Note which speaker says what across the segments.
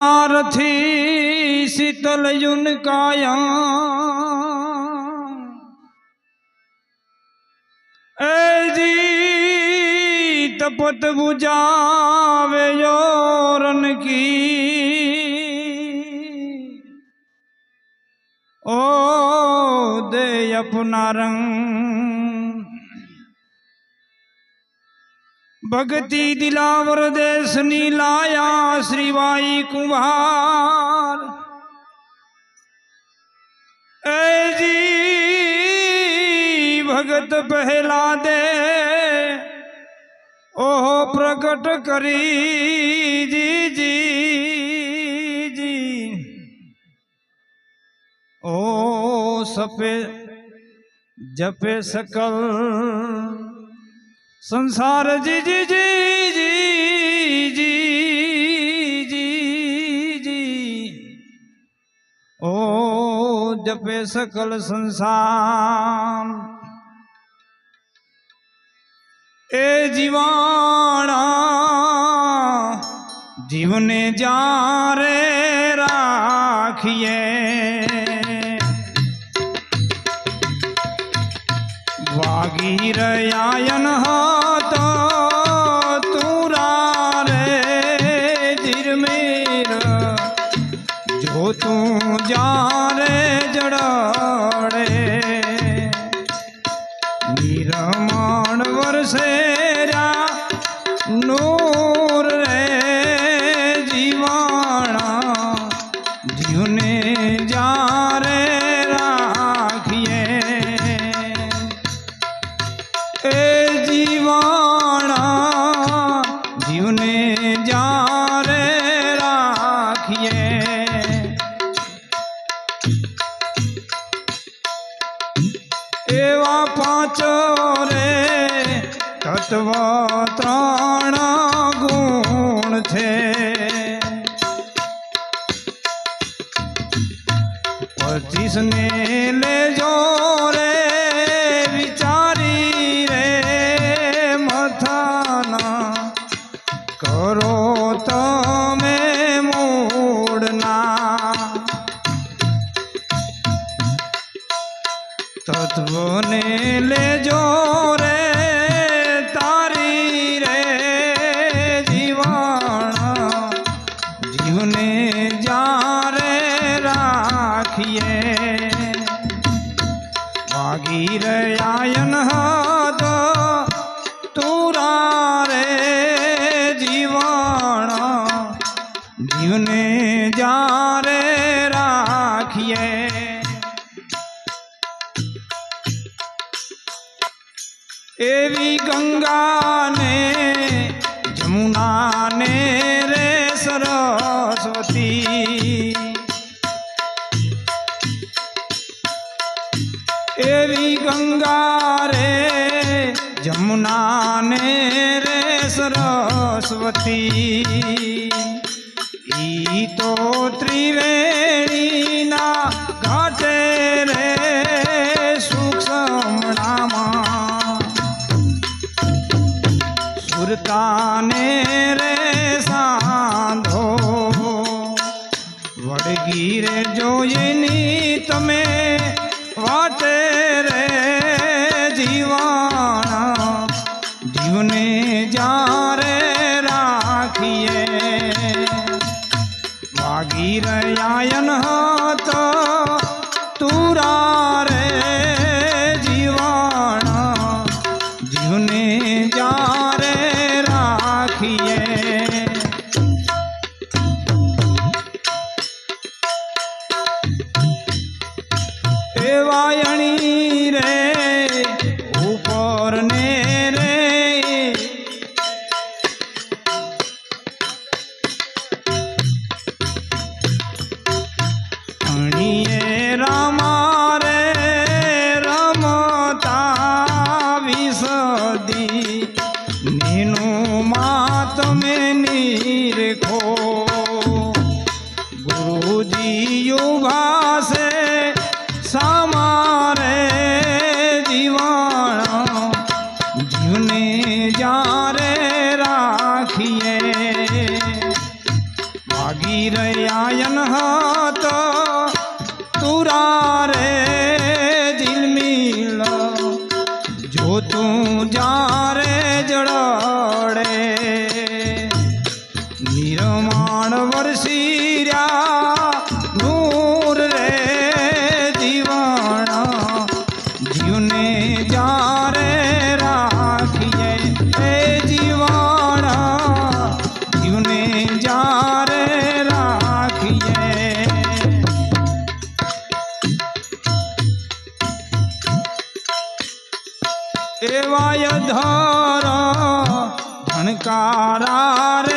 Speaker 1: આરથી શીતલ યુન કાયા એજી તપત બુજાવે યોરન કી ઓ દે અપના રંગ ભક્તિ દિલાવર દેશની લાયા શ્રીવાઈ કુંભાર. એજી ભગત પહેલા દે ઓહો પ્રગટ કરી જી જી જી. ઓ સપે જપે સકલ સંસાર જી જી જી જી જી જી જી. ઓ જપે સકલ સંસાર. એ જીવાણા જીવને જારે રાખીએ. વાગી રયાયન હતો તુરા રે જીરમેર. જો તું જારે જડડે નિરમણ વર્ષે એવા પાંચો રે તત્વ ત્રણ ગુણ છે. પચીસ ને લેજો તત્વને લેજો રે. જમુનાને રે સરસ્વતી. ઈ તો ત્રિવેણીના ઘાટે રે સૂક્ષ્મણામાં સુરતાને રે સાંધો. વડગી રે જોઈની તમે વાટે વાયણી રે, ઉપર ને રે. અણીએ રામા રે, રમતા વિસદી નીનું માતમે નીરખો. ગુરુજી યુગાસે સામારે જો તું જારે જડે એવાય ધર ધણકારા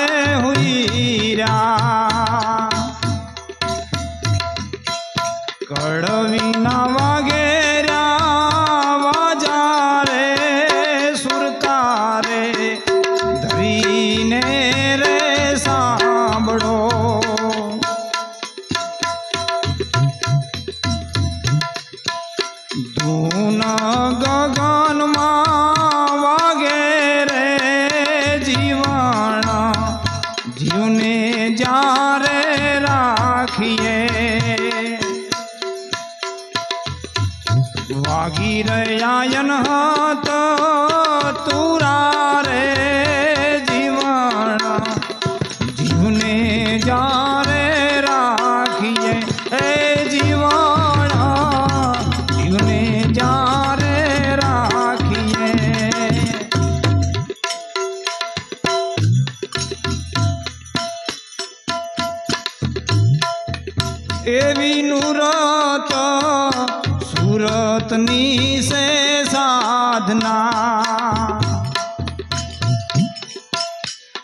Speaker 1: पत्नी से साधना।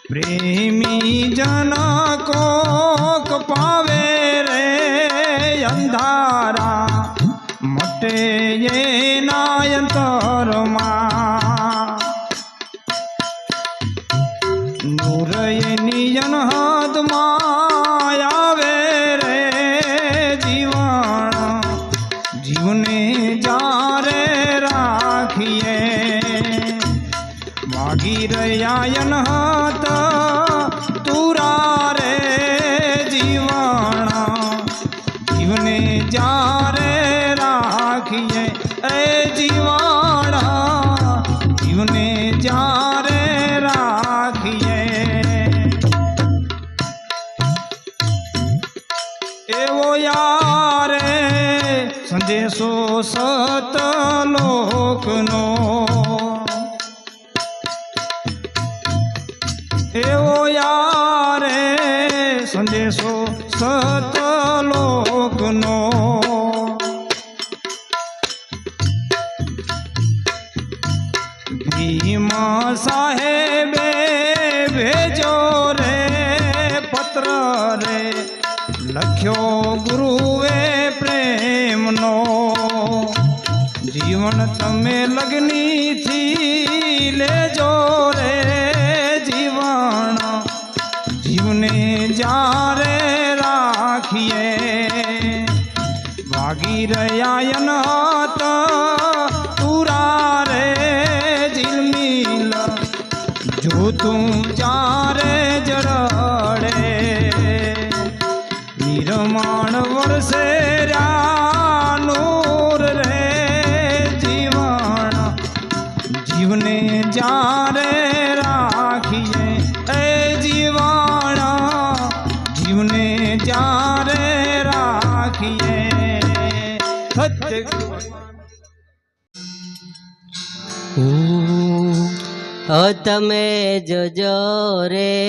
Speaker 1: प्रेमी जन को पावे रे अंधा। સંદેશો સતલોકનો એવો યારે સંદેશો સતલોકનો ભીમ સાહેબે ભેજો રે પત્ર રે લખ્યો ગુરુએ જીવન તમે લગ્નીથી લેજો રે જીવન. જીવને જારે રાખીએ, વાગી રહ્યા તુરા રે ઝિલમિલ જો તું જારે જડે, નિર્માણ વર્ષે
Speaker 2: હો, તમે જોજો રે.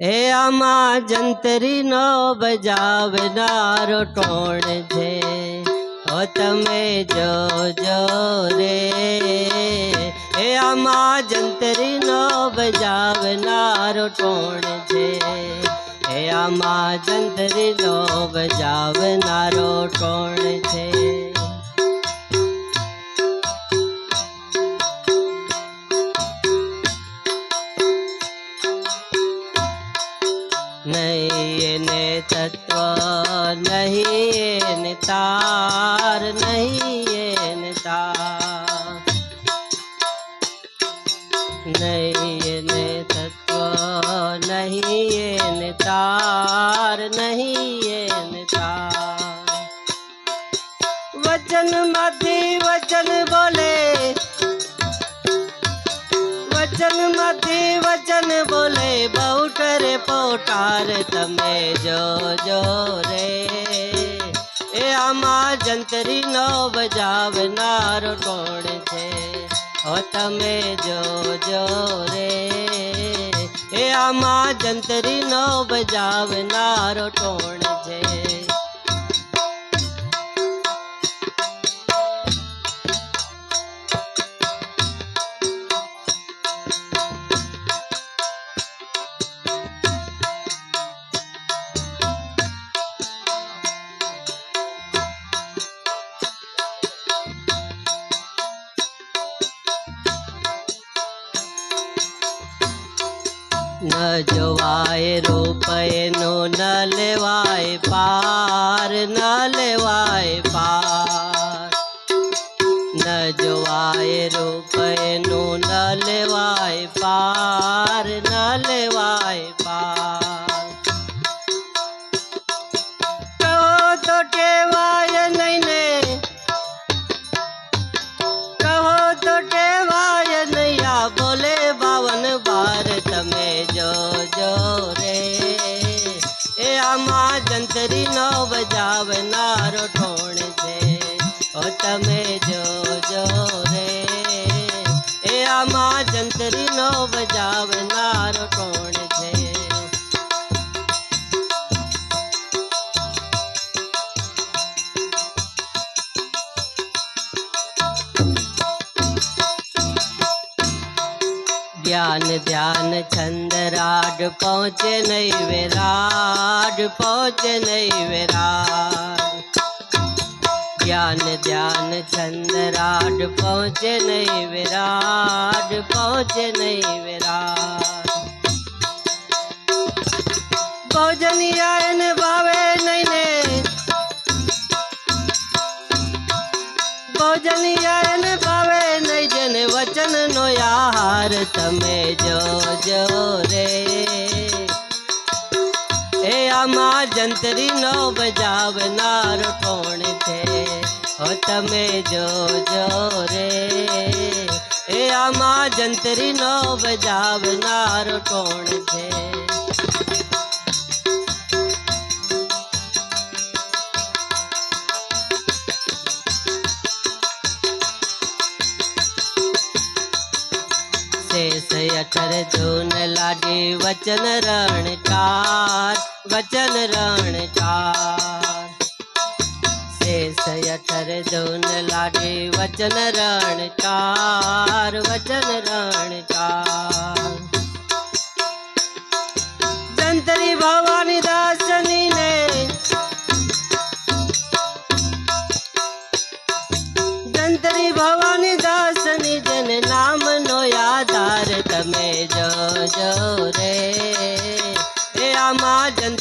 Speaker 2: એ આમાં જંતરીનો બજાવનારો ટોણ છે. હો, તમે જોજો રે. એ આમાં જંતરીનો બજાવનારો ટોણ છે. એ આમાં જંતરીનો બજાવનારો કોણ છે? નહીં એને તત્વ નહીં એને તાર તાર નહીં એને તાર વચનમાંથી વચન બોલે વચનમાંથી વચન બોલે બહુ ટરે પોટાર તમે જોજો રે એ આમાં જંતરીનો બજાવનાર કોણ છે હો તમે જોજો રે એ જંતરી નો બજાવનારો ટોણ છે. જોવાય રૂપ ન લેવાય, પાર ન લેવાય ને બાવન બાર તમે જોજો રે. એ આમાં જંતરીનો બજાવનારો ઠોણ છે. તમે પહોંચે નહીં વિરાડ પહોંચે નહીં વિરાડ જ્ઞાન ધ્યાન છંદ રાડ પહોંચે નહીં વિરાડ પહોંચે નહીં વિરાડ ભોજનિયા એને ભાવે નહીં ને. ભોજનિયા એને આહાર તમે જોજો રે. એ આમાં જંતરી નો બજાવનાર કોણ છે? હો તમે જોજો રે. એ આમાં જંતરી નો બજાવનાર કોણ છે? શેષ અઠર જૂન લાડી વચન રણકાર વચન રણકાર. શેષ અઠર જોન લાડી વચન રણકાર વચન રણકાર. જંતરી ભવાની દાસની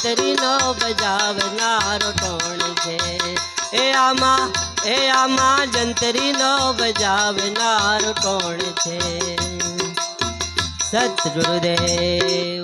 Speaker 2: આમાં જંતરી નો બજાવનારો કોણ છે. એ આમાં એ આમાં જંતરી નો બજાવનારો કોણ છે. સદગુરુદેવજી